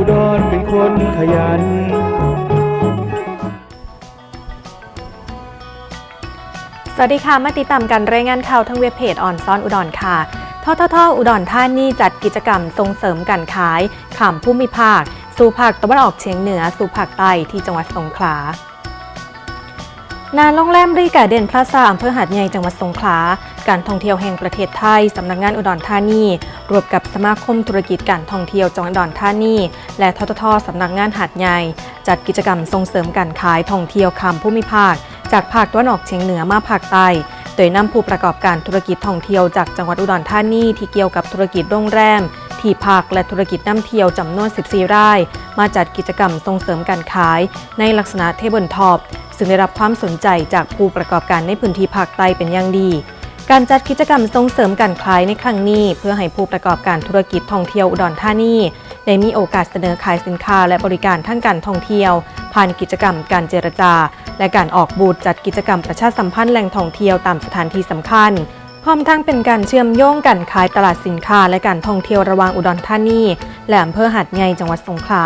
คนขยัน สวัสดีค่ะ มาติดตามการรายงานข่าวทั้งเว็บเพจออนซ้อนอุดรค่ะทททอุดรธานีจัดกิจกรรมส่งเสริมการขายขามภูมิภาค สู่ภาคตะวันออกเฉียงเหนือ สู่ภาคใต้ที่จังหวัดสงขลานานโรงแรมรีกาเดนพลาซาอำเภอหาดใหญ่จังหวัดสงขลา การท่องเที่ยวแห่งประเทศไทย สำนักงานอุดรธานีรวมกับสมาคมธุรกิจการท่องเที่ยวจังหวัดอุดรธานีและทททสำนักงานหาดใหญ่จัดกิจกรรมส่งเสริมการขายท่องเที่ยวข้ามภูมิภาค จากภาคตะวันออกเฉียงเหนือมาภาคใต้โดยนำผู้ประกอบการธุรกิจท่องเที่ยวจากจังหวัดอุดรธานีที่เกี่ยวกับธุรกิจโรงแรมที่พักและธุรกิจน้ำเที่ยวจำนวน 14 ราย มาจัดกิจกรรมส่งเสริมการขาย ในลักษณะเทเบิลท็อปซึ่งได้รับความสนใจจากผู้ประกอบการในพื้นที่ภาคใต้เป็นอย่างดี การจัดกิจกรรมส่งเสริมการขายในครั้งนี้ เพื่อให้ผู้ประกอบการธุรกิจท่องเที่ยวอุดรธานีได้มีโอกาสเสนอขายสินค้าและบริการทางการท่องเที่ยว ผ่านกิจกรรมการเจรจา และการออกบูธจัดกิจกรรมประชาสัมพันธ์แหล่งท่องเที่ยวตามสถานที่สำคัญพร้อมทั้งเป็นการเชื่อมโยงการขายตลาดสินค้าและการท่องเที่ยวระหว่างอุดรธานีและอำเภอหาดใหญ่จังหวัดสงขลา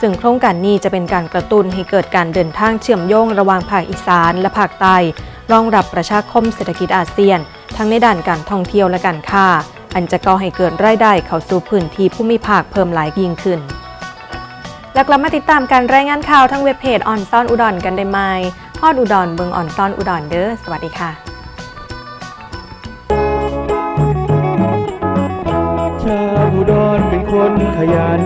ซึ่งโครงการนี้จะเป็นการกระตุ้นให้เกิดการเดินทางเชื่อมโยงระหว่างภาคอีสานและภาคใต้รองรับประชาคมเศรษฐกิจอาเซียน ทั้งในด้านการท่องเที่ยวและการค้า อันจะก่อให้เกิดรายได้เข้าสู่พื้นที่ภูมิภาคเพิ่มหลายยิ่งขึ้น แล้วกลับมาติดตามการรายงานข่าวทั้งเว็บเพจออนซ่อนอุดรกันได้ไหมฮอดอุดรเบิงออนซ่อนอุดรเด้อสวัสดีค่ะชาวอุดรเป็นคนขยัน